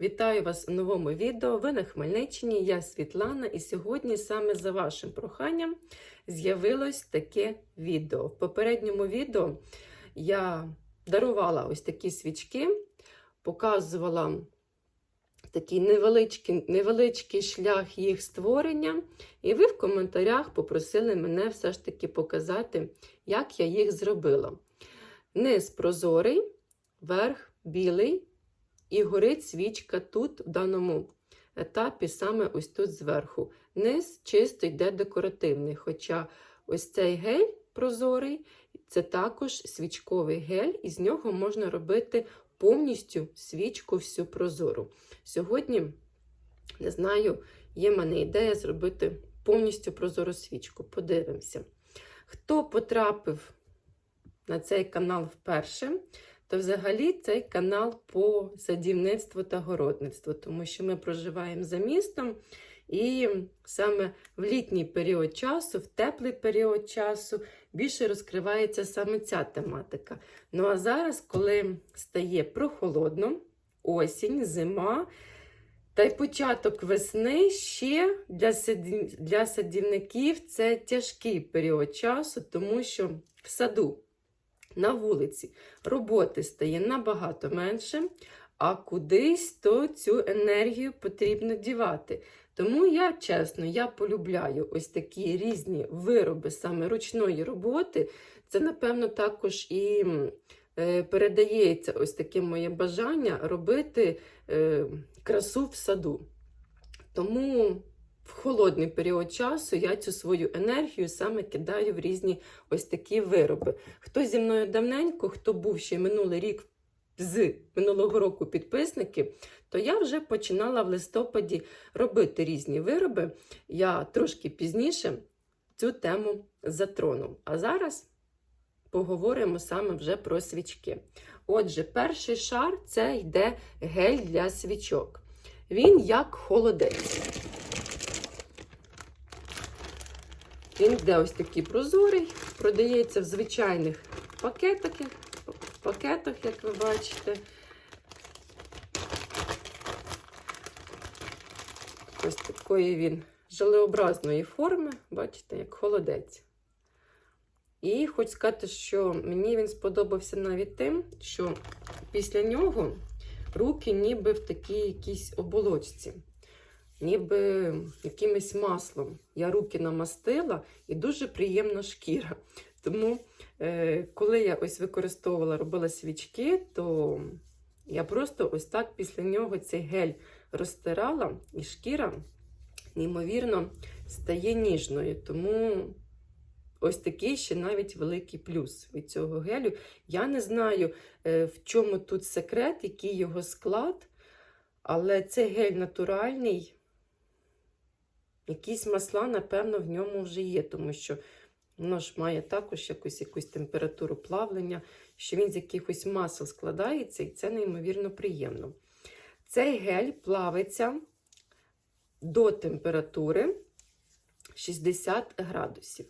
Вітаю вас у новому відео. Ви на Хмельниччині, я Світлана, і сьогодні саме за вашим проханням з'явилось таке відео. В попередньому відео я дарувала ось такі свічки, показувала такий невеличкий, невеличкий шлях їх створення, і ви в коментарях попросили мене все ж таки показати, як я їх зробила. Низ прозорий, верх білий. І горить свічка тут, в даному етапі, саме ось тут зверху. Низ чисто йде декоративний. Хоча ось цей гель прозорий це також свічковий гель, і з нього можна робити повністю свічку всю прозору. Сьогодні, не знаю, є в мене ідея зробити повністю прозору свічку. Подивимося. Хто потрапив на цей канал вперше, то взагалі цей канал по садівництву та городництву, тому що ми проживаємо за містом, і саме в літній період часу, в теплий період часу, більше розкривається саме ця тематика. Ну а зараз, коли стає прохолодно, осінь, зима. Та й початок весни ще для для садівників це тяжкий період часу, тому що в саду на вулиці роботи стає набагато менше, а кудись то цю енергію потрібно дівати. Тому я чесно, я полюбляю ось такі різні вироби саме ручної роботи. Це, напевно, також і е, передається ось таке моє бажання робити е, красу в саду. Тому в холодний період часу я цю свою енергію саме кидаю в різні ось такі вироби. Хто зі мною давненько, хто був ще минулий рік з минулого року підписники, то я вже починала в листопаді робити різні вироби. Я трошки пізніше цю тему затрону. А зараз поговоримо саме вже про свічки. Отже, перший шар це йде гель для свічок. Він як холодець. Він йде ось такий прозорий, продається в звичайних пакетах, пакетах, як ви бачите. Ось такої він желеобразної форми, бачите, як холодець. І хочу сказати, що мені він сподобався навіть тим, що після нього руки ніби в такій якійсь оболочці ніби якимось маслом. Я руки намастила і дуже приємна шкіра. Тому, е, коли я ось використовувала, робила свічки, то я просто ось так після нього цей гель розтирала, і шкіра, неймовірно, стає ніжною. Тому ось такий ще навіть великий плюс від цього гелю. Я не знаю, е, в чому тут секрет, який його склад, але це гель натуральний. Якісь масла, напевно, в ньому вже є, тому що воно ж має також якусь, якусь температуру плавлення, що він з якихось масел складається, і це неймовірно приємно. Цей гель плавиться до температури 60 градусів.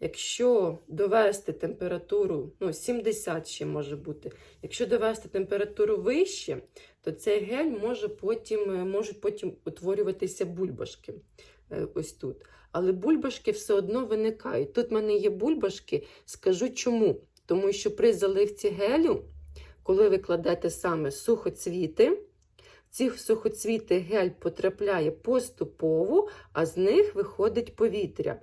Якщо довести температуру, ну, 70 ще може бути, якщо довести температуру вище, то цей гель може потім, можуть потім утворюватися бульбашки е, ось тут. Але бульбашки все одно виникають. Тут в мене є бульбашки, скажу чому. Тому що при заливці гелю, коли ви кладете саме сухоцвіти, ці сухоцвіти гель потрапляє поступово, а з них виходить повітря.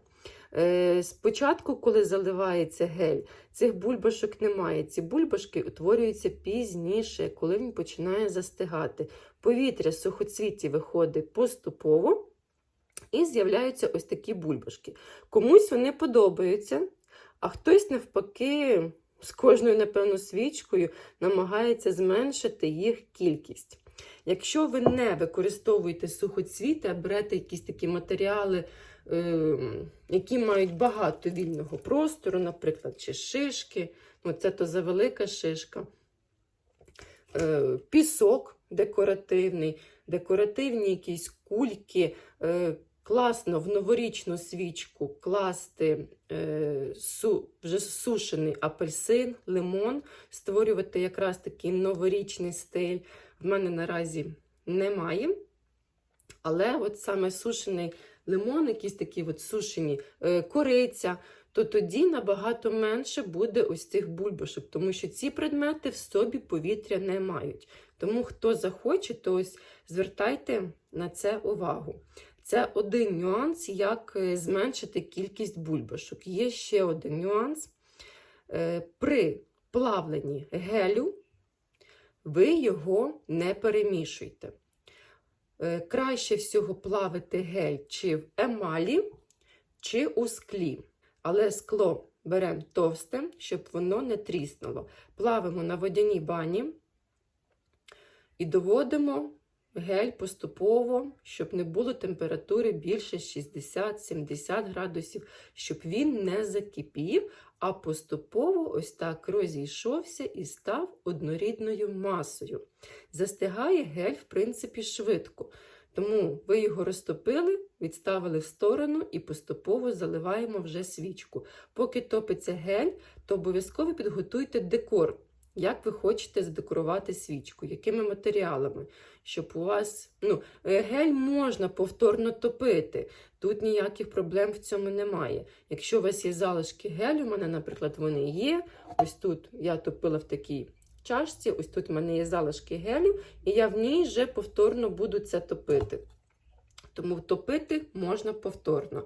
Е, Спочатку, коли заливається гель, цих бульбашок немає. Ці бульбашки утворюються пізніше, коли він починає застигати. Повітря з сухоцвіті виходить поступово і з'являються ось такі бульбашки. Комусь вони подобаються, а хтось, навпаки, з кожною, напевно, свічкою намагається зменшити їх кількість. Якщо ви не використовуєте сухоцвіти, а берете якісь такі матеріали, е, які мають багато вільного простору, наприклад, чи шишки, ну це то за велика шишка, е, пісок декоративний, декоративні якісь кульки. Класно в новорічну свічку класти е, су, вже сушений апельсин, лимон, створювати якраз такий новорічний стиль. В мене наразі немає. Але от саме сушений лимон, якісь такі от сушені е, кориця, то тоді набагато менше буде ось цих бульбашок, тому що ці предмети в собі повітря не мають. Тому хто захоче, то ось звертайте на це увагу. Це один нюанс, як е, зменшити кількість бульбашок. Є ще один нюанс. Е, При плавленні гелю ви його не перемішуйте. Е, Краще всього плавити гель чи в емалі, чи у склі. Але скло беремо товсте, щоб воно не тріснуло. Плавимо на водяній бані і доводимо гель поступово, щоб не було температури більше 60-70 градусів, щоб він не закипів, а поступово ось так розійшовся і став однорідною масою. Застигає гель, в принципі, швидко. Тому ви його розтопили, відставили в сторону і поступово заливаємо вже свічку. Поки топиться гель, то обов'язково підготуйте декор. Як ви хочете задекорувати свічку, якими матеріалами, щоб у вас ну, е, гель можна повторно топити. Тут ніяких проблем в цьому немає. Якщо у вас є залишки гелю, у мене, наприклад, вони є. Ось тут я топила в такій чашці, ось тут в мене є залишки гелю, і я в ній вже повторно буду це топити. Тому топити можна повторно.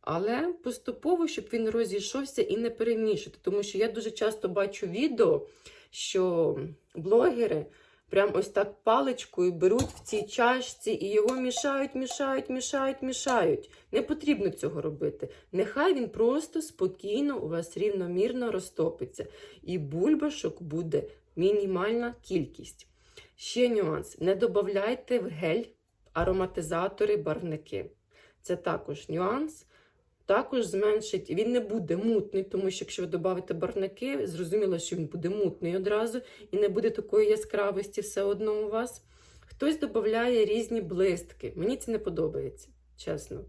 Але поступово, щоб він розійшовся і не перемішати. Тому що я дуже часто бачу відео, що блогери прям ось так паличкою беруть в цій чашці і його мішають, мішають, мішають, мішають. Не потрібно цього робити. Нехай він просто спокійно у вас рівномірно розтопиться. І бульбашок буде мінімальна кількість. Ще нюанс: не додавайте в гель ароматизатори, барвники. Це також нюанс. Також зменшить, він не буде мутний, тому що якщо ви додавите барвники, зрозуміло, що він буде мутний одразу і не буде такої яскравості все одно у вас. Хтось додає різні блистки. Мені це не подобається, чесно.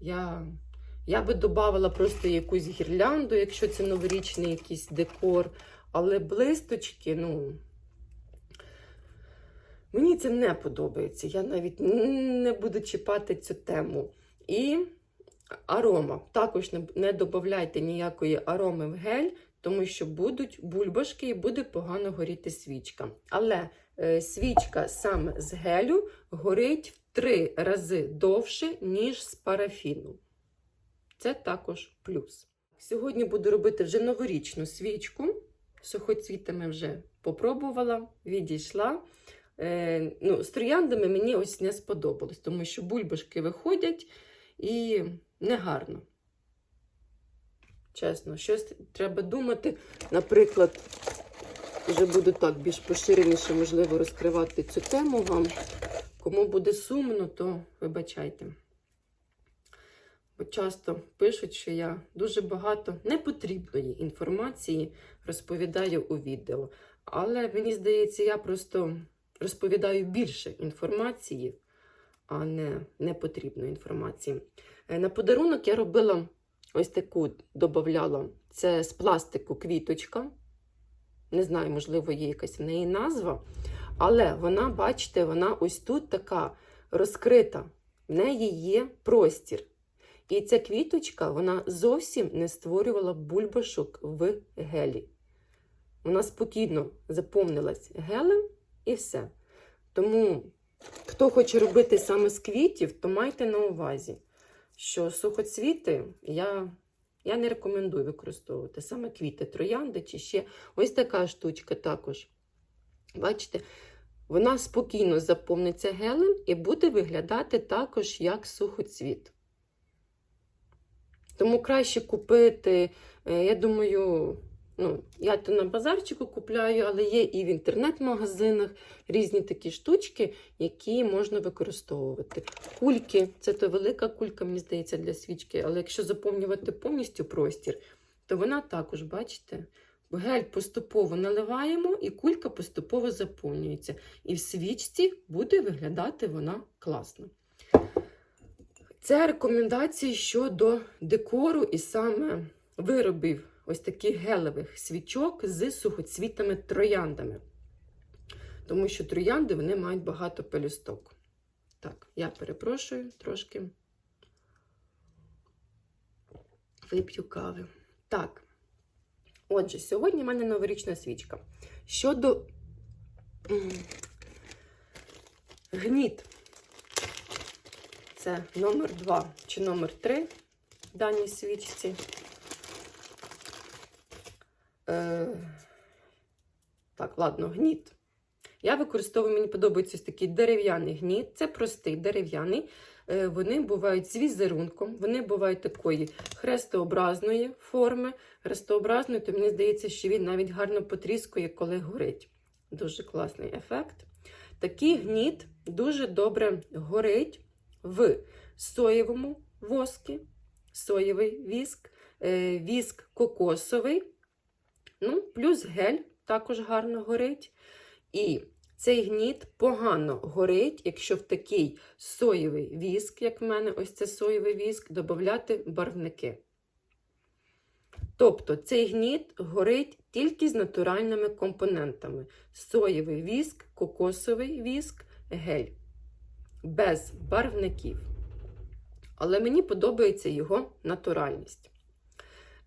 Я я би додавала просто якусь гірлянду, якщо це новорічний якийсь декор. Але блисточки, ну. Мені це не подобається. Я навіть не буду чіпати цю тему. І арома. Також не, додавайте ніякої ароми в гель, тому що будуть бульбашки і буде погано горіти свічка. Але е, свічка саме з гелю горить в три рази довше, ніж з парафіну. Це також плюс. Сьогодні буду робити вже новорічну свічку. Сухоцвітами вже попробувала, відійшла. Е, ну, З трояндами мені ось не сподобалось, тому що бульбашки виходять і негарно. Чесно, щось треба думати. Наприклад, вже буду так більш поширеніше, можливо, розкривати цю тему вам. Кому буде сумно, то вибачайте. Бо часто пишуть, що я дуже багато непотрібної інформації розповідаю у відео. Але мені здається, я просто розповідаю більше інформації, а не непотрібної інформації. Е, На подарунок я робила ось таку додавала. Це з пластику квіточка. Не знаю, можливо, є якась в неї назва. Але вона, бачите, вона ось тут така розкрита. В неї є простір. І ця квіточка вона зовсім не створювала бульбашок в гелі. Вона спокійно заповнилась гелем і все. Тому, хто хоче робити саме з квітів, то майте на увазі, що сухоцвіти я я не рекомендую використовувати саме квіти, троянди чи ще ось така штучка також. Бачите, вона спокійно заповниться гелем і буде виглядати також як сухоцвіт. Тому краще купити, е, я думаю, ну, я то на базарчику купляю, але є і в інтернет-магазинах різні такі штучки, які можна використовувати. Кульки це то велика кулька, мені здається, для свічки, але якщо заповнювати повністю простір, то вона також, бачите, гель поступово наливаємо, і кулька поступово заповнюється. І в свічці буде виглядати вона класно. Це рекомендації щодо декору і саме виробів ось таких гелевих свічок з сухоцвітами трояндами. тому що троянди вони мають багато пелюсток. Так, я перепрошую трошки. Вип'ю кави. Так. Отже, сьогодні в мене новорічна свічка. Щодо гніт, це номер 2 чи номер 3 в даній свічці. Е, так, ладно, гніт. Я використовую, мені подобається ось такий дерев'яний гніт. Це простий дерев'яний. Е, Вони бувають з візерунком, вони бувають такої хрестообразної форми. Хрестообразної, то мені здається, що він навіть гарно потріскує, коли горить. Дуже класний ефект. Такий гніт дуже добре горить в соєвому воскі, соєвий віск, е, віск кокосовий, ну, плюс гель також гарно горить. І цей гніт погано горить, якщо в такий соєвий віск, як в мене, ось це соєвий віск, додати барвники. Тобто цей гніт горить тільки з натуральними компонентами: соєвий віск, кокосовий віск, гель. Без барвників. Але мені подобається його натуральність.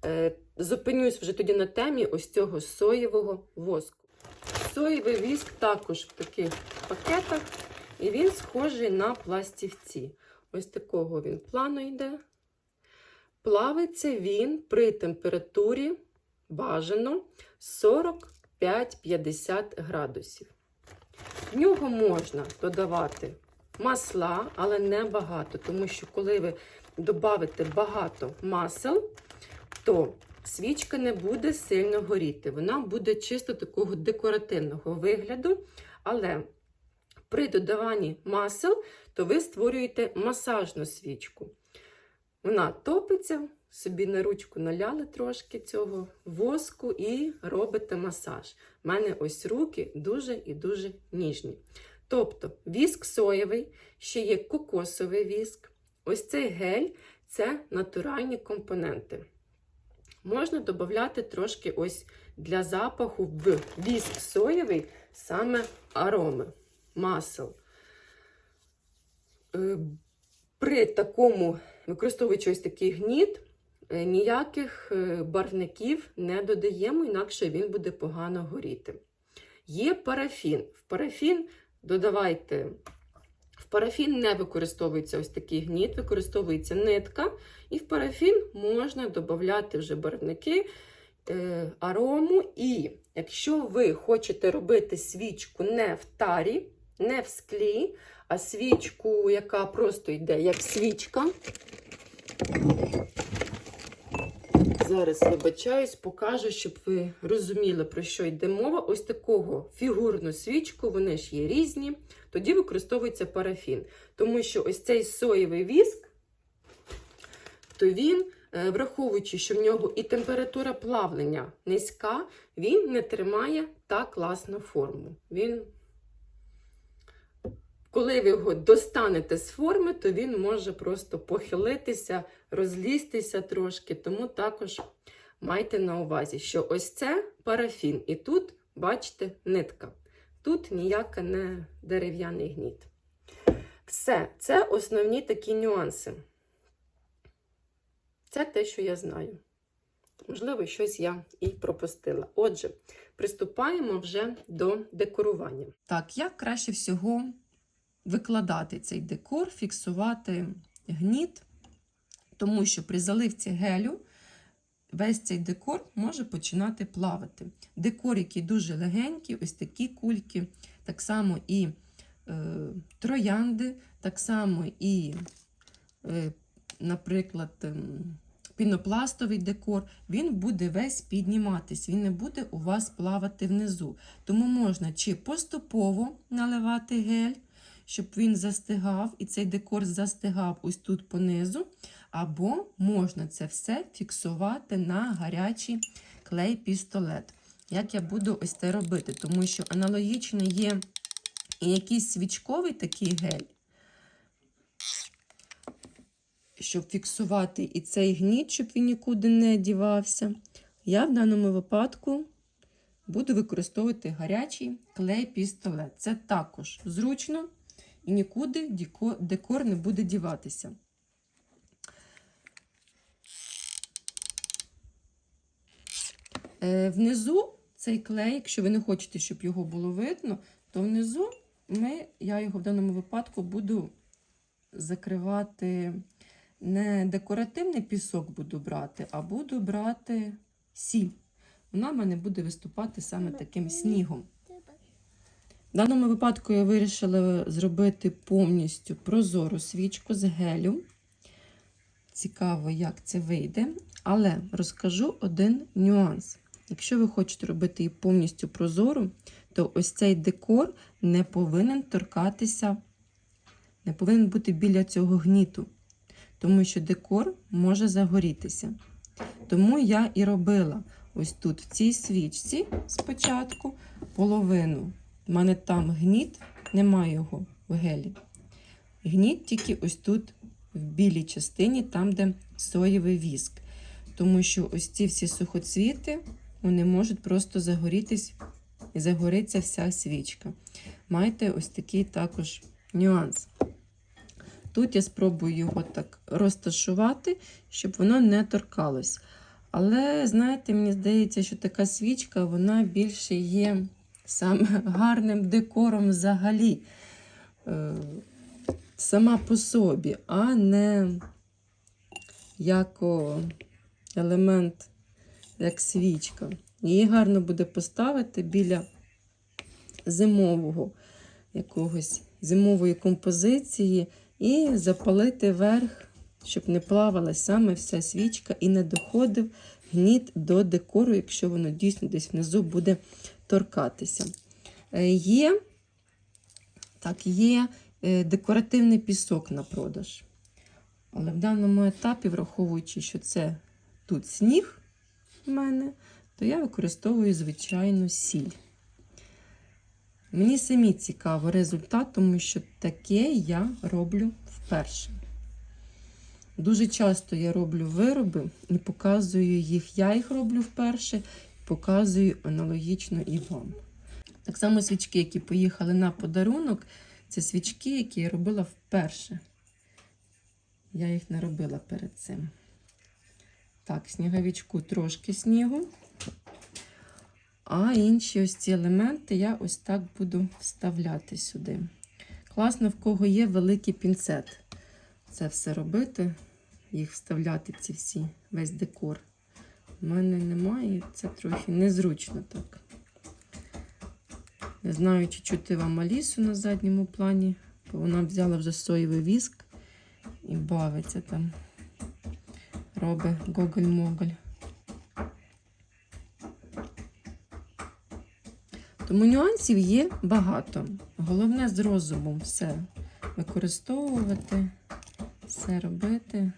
Е, Зупинюсь вже тоді на темі ось цього соєвого воску. Соєвий віск також в таких пакетах, і він схожий на пластівці. Ось такого він плану йде. Плавиться він при температурі бажано 45-50 градусів. В нього можна додавати масла, але не багато, тому що коли ви додавите багато масел, то свічка не буде сильно горіти. Вона буде чисто такого декоративного вигляду, але при додаванні масел, то ви створюєте масажну свічку. Вона топиться, собі на ручку наляли трошки цього воску і робите масаж. У мене ось руки дуже і дуже ніжні. Тобто віск соєвий, ще є кокосовий віск. Ось цей гель це натуральні компоненти. Можна додати трошки ось для запаху в віск соєвий саме ароми, масел. Е, При такому, використовуючи ось такий гніт, е, ніяких е, барвників не додаємо, інакше він буде погано горіти. Є парафін. В парафін додавайте. Парафін не використовується ось такий гніт, використовується нитка, і в парафін можна додати вже барвники, е, арому. І якщо ви хочете робити свічку не в тарі, не в склі, а свічку, яка просто йде як свічка. Зараз вибачаюсь, покажу, щоб ви розуміли, про що йде мова. Ось такого фігурну свічку, вони ж є різні. Тоді використовується парафін. Тому що ось цей соєвий віск, то він, е, враховуючи, що в нього і температура плавлення низька, він не тримає так класну форму. Він коли ви його достанете з форми, то він може просто похилитися, розлізтися трошки. Тому також майте на увазі, що ось це парафін. І тут, бачите, нитка. Тут ніяка не дерев'яний гніт. Все, це основні такі нюанси. Це те, що я знаю. Можливо, щось я і пропустила. Отже, приступаємо вже до декорування. Так, як краще всього викладати цей декор, фіксувати гніт, тому що при заливці гелю весь цей декор може починати плавати. Декор, який дуже легенький, ось такі кульки, так само і е, троянди, так само і, е, наприклад, е, пінопластовий декор, він буде весь підніматись, він не буде у вас плавати внизу. Тому можна чи поступово наливати гель, щоб він застигав, і цей декор застигав ось тут понизу. Або можна це все фіксувати на гарячий клей-пістолет. Як я буду ось це робити? Тому що аналогічно є і якийсь свічковий такий гель, щоб фіксувати і цей гніт, щоб він нікуди не дівався. Я в даному випадку буду використовувати гарячий клей-пістолет. Це також зручно і нікуди декор не буде діватися. Внизу цей клей, якщо ви не хочете, щоб його було видно, то внизу ми, я його в даному випадку буду закривати не декоративний пісок буду брати, а буду брати сіль. Вона в мене буде виступати саме таким снігом. В даному випадку я вирішила зробити повністю прозору свічку з гелю. Цікаво, як це вийде. Але розкажу один нюанс. Якщо ви хочете робити її повністю прозору, то ось цей декор не повинен торкатися, не повинен бути біля цього гніту, тому що декор може загорітися. Тому я і робила ось тут, в цій свічці, спочатку половину. У мене там гніт, немає його в гелі. Гніт тільки ось тут, в білій частині, там, де соєвий віск. Тому що ось ці всі сухоцвіти, вони можуть просто загорітись і загориться вся свічка. Маєте ось такий також нюанс. Тут я спробую його так розташувати, щоб воно не торкалось. Але, знаєте, мені здається, що така свічка вона більше є саме гарним декором взагалі. Е, Сама по собі, а не як елемент, як свічка. Її гарно буде поставити біля зимового якогось зимової композиції і запалити верх, щоб не плавала саме вся свічка і не доходив гніт до декору, якщо воно дійсно десь внизу буде торкатися. Е, Є, так, є е, декоративний пісок на продаж. Але в даному етапі, враховуючи, що це тут сніг в мене, то я використовую звичайну сіль. Мені самі цікаво результат, тому що таке я роблю вперше. Дуже часто я роблю вироби і показую їх. Я їх роблю вперше, показую аналогічно і вам. Так само свічки, які поїхали на подарунок, це свічки, які я робила вперше. Я їх не робила перед цим. Так, сніговичку трошки снігу. А інші ось ці елементи я ось так буду вставляти сюди. Класно, в кого є великий пінцет. Це все робити, їх вставляти, ці всі, весь декор. У мене немає, це трохи незручно так. Не знаю, чи чути вам Алісу на задньому плані, бо вона взяла вже соєвий віск і бавиться там. Робить гоголь-моголь. Тому нюансів є багато. Головне з розумом все використовувати, все робити.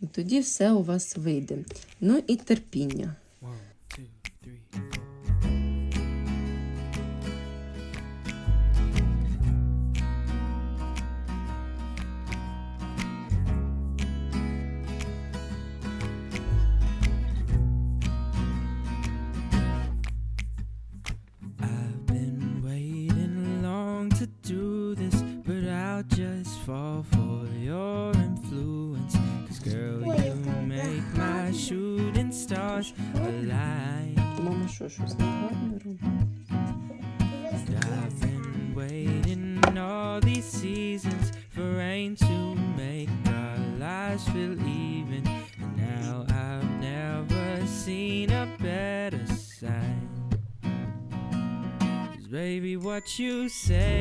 І тоді все у вас вийде. Ну і терпіння. Seasons for rain to make our lives feel even. And now I've never seen a better sign. 'Cause baby, what you say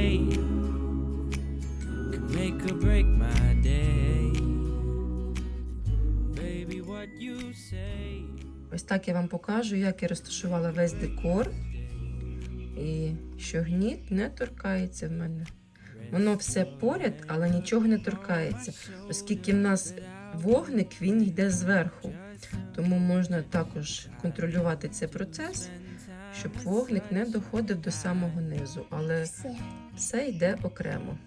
could make or break my day. Baby, what you say. Ось так я вам покажу, як я розташувала весь декор. І що гніт не торкається в мене. Воно все поряд, але нічого не торкається, оскільки в нас вогник він йде зверху. Тому можна також контролювати цей процес, щоб вогник не доходив до самого низу, але все йде окремо.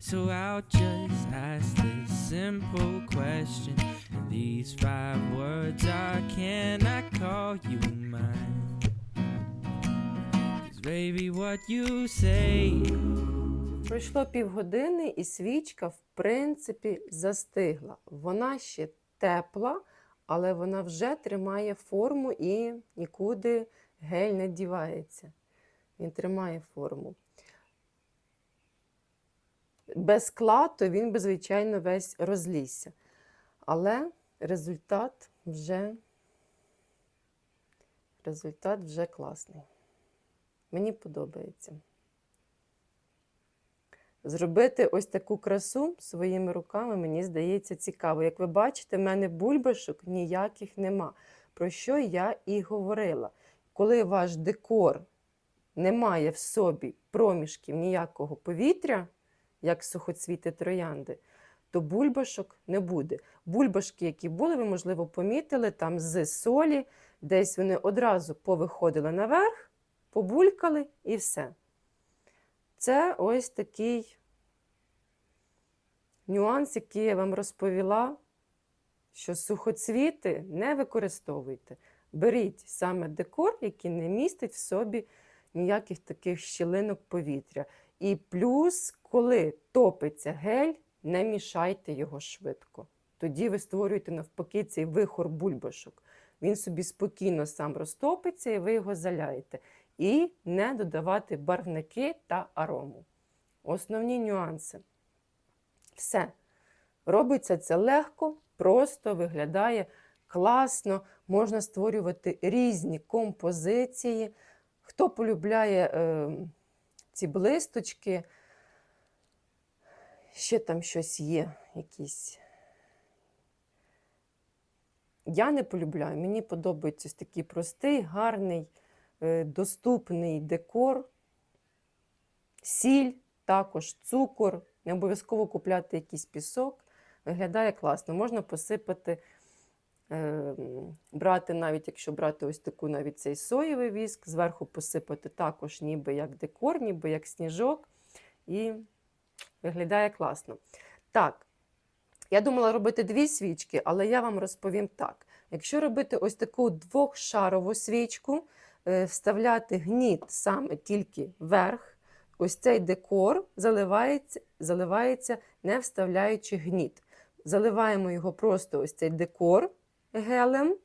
So I'll just ask this simple question. And these five words I call you mine? Baby, what you say. Пройшло півгодини, і свічка, в принципі, застигла. Вона ще тепла, але вона вже тримає форму і нікуди гель не дівається. Він тримає форму. Без скла, то він би, звичайно, весь розлізся. Але результат вже, результат вже класний. Мені подобається. Зробити ось таку красу своїми руками, мені здається, цікаво. Як ви бачите, в мене бульбашок ніяких нема. Про що я і говорила. Коли ваш декор не має в собі проміжків ніякого повітря, як сухоцвіти троянди, то бульбашок не буде. Бульбашки, які були, ви, можливо, помітили, там з солі, десь вони одразу повиходили наверх, побулькали і все. Це ось такий нюанс, який я вам розповіла, що сухоцвіти не використовуйте. Беріть саме декор, який не містить в собі ніяких таких щілинок повітря. І плюс, коли топиться гель, не мішайте його швидко. Тоді ви створюєте навпаки цей вихор бульбашок. Він собі спокійно сам розтопиться і ви його заляєте і не додавати барвники та арому. Основні нюанси. Все. Робиться це легко, просто виглядає класно. Можна створювати різні композиції. Хто полюбляє е, ці блисточки, ще там щось є, якісь. Я не полюбляю, мені подобається такий простий, гарний доступний декор, сіль, також цукор, не обов'язково купляти якийсь пісок. Виглядає класно. Можна посипати, е, брати навіть, якщо брати ось таку навіть цей соєвий віск, зверху посипати також ніби як декор, ніби як сніжок. І виглядає класно. Так, я думала робити дві свічки, але я вам розповім так. Якщо робити ось таку двохшарову свічку, е, вставляти гніт саме тільки вверх, ось цей декор заливається, заливається не вставляючи гніт. Заливаємо його просто ось цей декор гелем,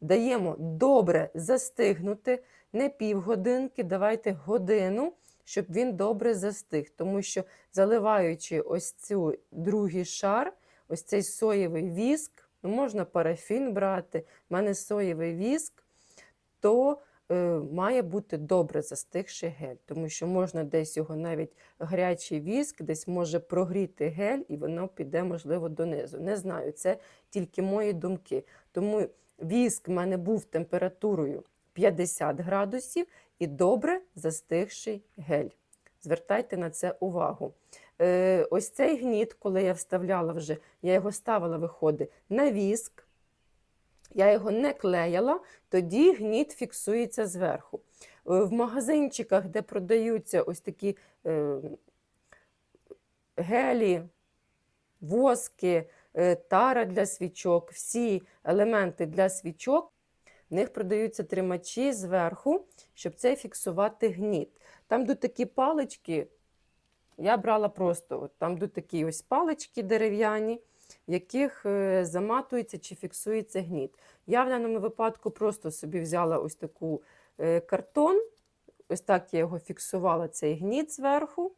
даємо добре застигнути, не півгодинки, давайте годину, щоб він добре застиг. Тому що заливаючи ось цю другий шар, ось цей соєвий віск, ну, можна парафін брати, в мене соєвий віск, то е, має бути добре застигший гель, тому що можна десь його навіть гарячий віск, десь може прогріти гель, і воно піде, можливо, донизу. Не знаю, це тільки мої думки. Тому віск в мене був температурою 50 градусів і добре застигший гель. Звертайте на це увагу. Е, ось цей гніт, коли я вставляла вже, я його ставила, виходить, на віск. Я його не клеяла, тоді гніт фіксується зверху. Е, В магазинчиках, де продаються ось такі е, гелі, воски, е, тара для свічок, всі елементи для свічок, в них продаються тримачі зверху, щоб це фіксувати гніт. Там йдуть такі палички, я брала просто, от, там йдуть такі ось палички дерев'яні, в яких е, заматується чи фіксується гніт. Я в даному випадку просто собі взяла ось таку е, картон, ось так я його фіксувала, цей гніт зверху,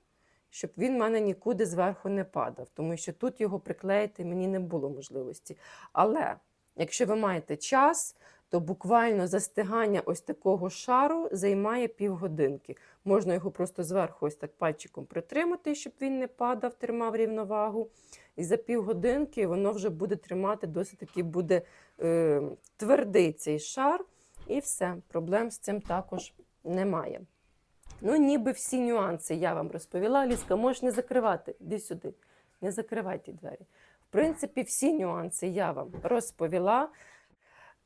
щоб він в мене нікуди зверху не падав, тому що тут його приклеїти мені не було можливості. Але якщо ви маєте час, то буквально застигання ось такого шару займає півгодинки. Можна його просто зверху ось так пальчиком притримати, щоб він не падав, тримав рівновагу. І за півгодинки воно вже буде тримати, досить таки буде е, твердий цей шар, і все, проблем з цим також немає. Ну, ніби всі нюанси я вам розповіла. Ліска, можеш не закривати. Іди сюди, не закривай ті двері. В принципі, всі нюанси я вам розповіла.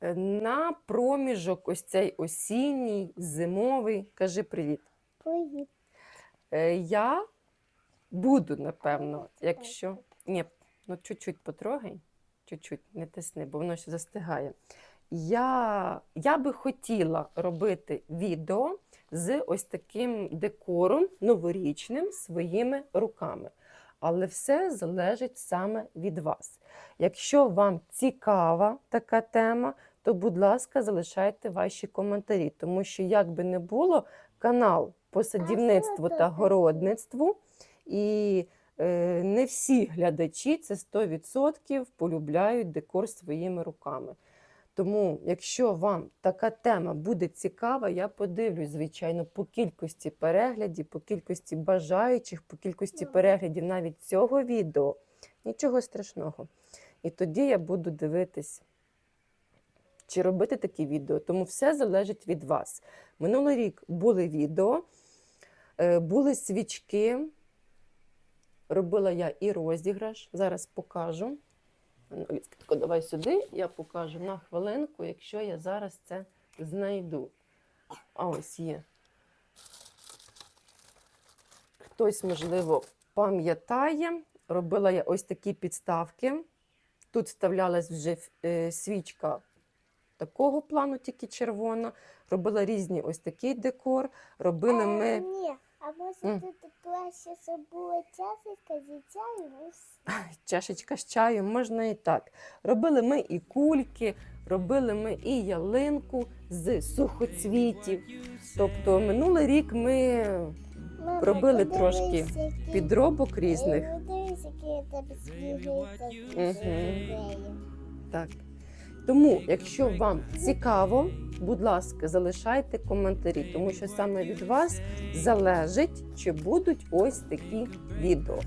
На проміжок, ось цей осінній, зимовий. Кажи привіт. Привіт. Е, Я буду, напевно, якщо. Ні, ну чуть-чуть потрогай, чуть-чуть, не тисни, бо воно ще застигає. Я, я би хотіла робити відео з ось таким декором новорічним своїми руками. Але все залежить саме від вас. Якщо вам цікава така тема, то, будь ласка, залишайте ваші коментарі, тому що, як би не було, канал по садівництву та городництву, і е, не всі глядачі, це 100% полюбляють декор своїми руками. Тому, якщо вам така тема буде цікава, я подивлюсь, звичайно, по кількості переглядів, по кількості бажаючих, по кількості переглядів навіть цього відео. Нічого страшного. І тоді я буду дивитись, чи робити такі відео. Тому все залежить від вас. Минулий рік були відео, е, були свічки. Робила я і розіграш. Зараз покажу. Давай сюди, я покажу на хвилинку, якщо я зараз це знайду. А ось є. Хтось, можливо, пам'ятає. Робила я ось такі підставки. Тут вставлялась вже е, свічка такого плану, тільки червона. Робила різні ось такий декор. Робили Е, ми. Ні, а може тут краще, щоб була чашечка зі чаєм чашечка з чаю, можна і так. Робили ми і кульки, робили ми і ялинку з сухоцвітів. Тобто минулий рік ми Мама, Робили трошки дивись, який- підробок різних. Дивись, який у тебе Мгм. Так. Тому, якщо вам цікаво, будь ласка, залишайте коментарі, тому що саме від вас залежить, чи будуть ось такі відео.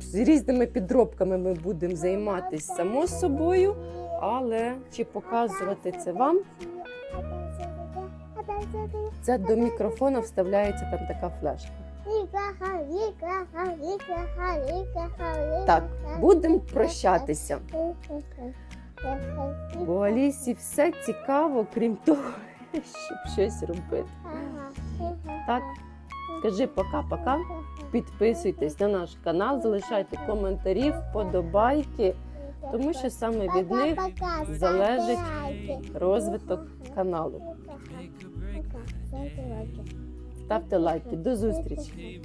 З різними підробками ми будемо займатися само собою, але чи показувати це вам? Це до мікрофона вставляється там така флешка. Так, будемо прощатися. Бо Алісі все цікаво, крім того, щоб щось робити. Так, скажи пока-пока. Підписуйтесь на наш канал, залишайте коментарі, вподобайки, тому що саме від них залежить розвиток каналу. Ставте лайки. До зустрічі!